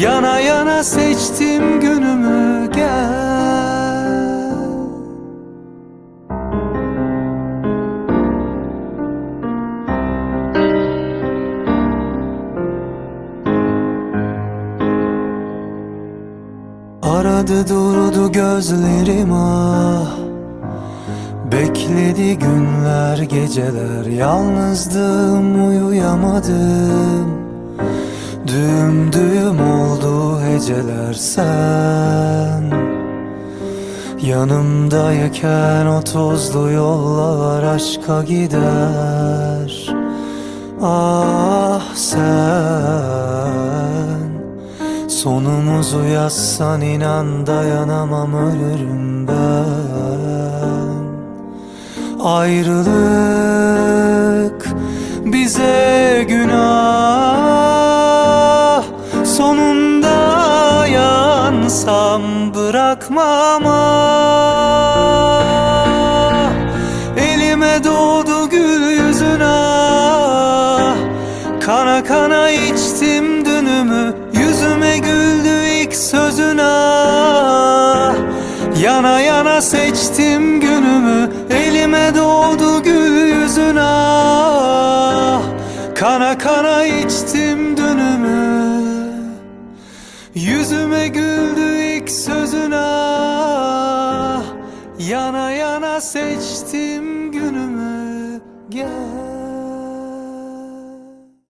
Yana yana seçtim günümü gel. Aradı durdu gözlerim ah. Bekledi günler geceler. Yalnızdım uyuyamadım oldu heceler sen Yanımdayken o tozlu yollar aşka gider. Ah sen Sonumuzu yazsan inan dayanamam ölürüm ben. Ayrılık bize yansam bırakmam ah. Elime doğdu gül yüzün ah Kana kana içtim dünümü Yüzüme güldü ilk sözün ah Yana yana seçtim günümü Elime doğdu gül yüzün ah Kana kana içtim dünümü Yüzüme güldü ilk sözün ah Yana yana seçtim günümü. Gel